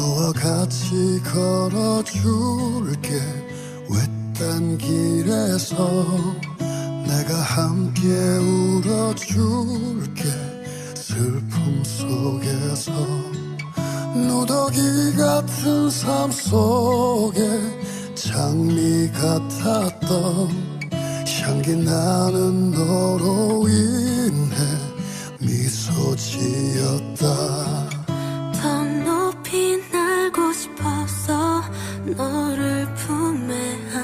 너와 같이 걸어줄게. 외딴 길에서 내가 함께 울어줄게. 슬픔 속에서 누더기 같은 삶 속에 장미 같았던 향기 나는 너로 인해 미소 지었다 너를 품에 안